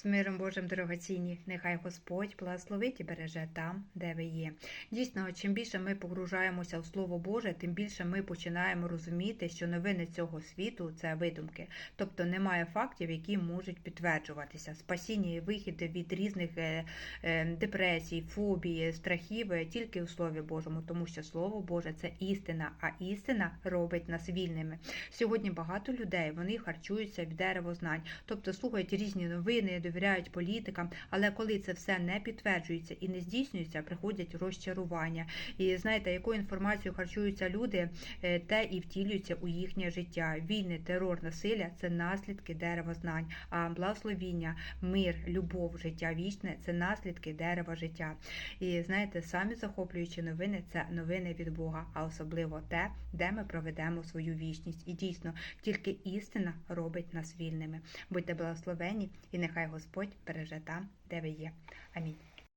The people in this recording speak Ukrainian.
З миром Божим дорогоцінні, нехай Господь благословить і береже там, де ви є. Дійсно, чим більше ми погружаємося в Слово Боже, тим більше ми починаємо розуміти, що новини цього світу це видумки, тобто немає фактів, які можуть підтверджуватися. Спасіння і вихід від різних е, е, депресій, фобій, страхів тільки у Слові Божому, тому що Слово Боже це істина, а істина робить нас вільними. Сьогодні багато людей вони харчуються від деревознань, тобто слухають різні новини, довіряють політикам, але коли це все не підтверджується і не здійснюється, приходять розчарування. І знаєте, якою інформацією харчуються люди, е, те і втілюється у їхнє життя. Війни, терор, насилля це наслідки дерева знань, а благословіння, мир, любов, життя вічне це наслідки дерева життя. І знаєте, самі захоплюючі новини це новини від Бога, а особливо те, де ми проведемо свою вічність. І дійсно, тільки істина робить нас вільними. Будьте благословені, і нехай Господь береже там, де ви є. Амінь.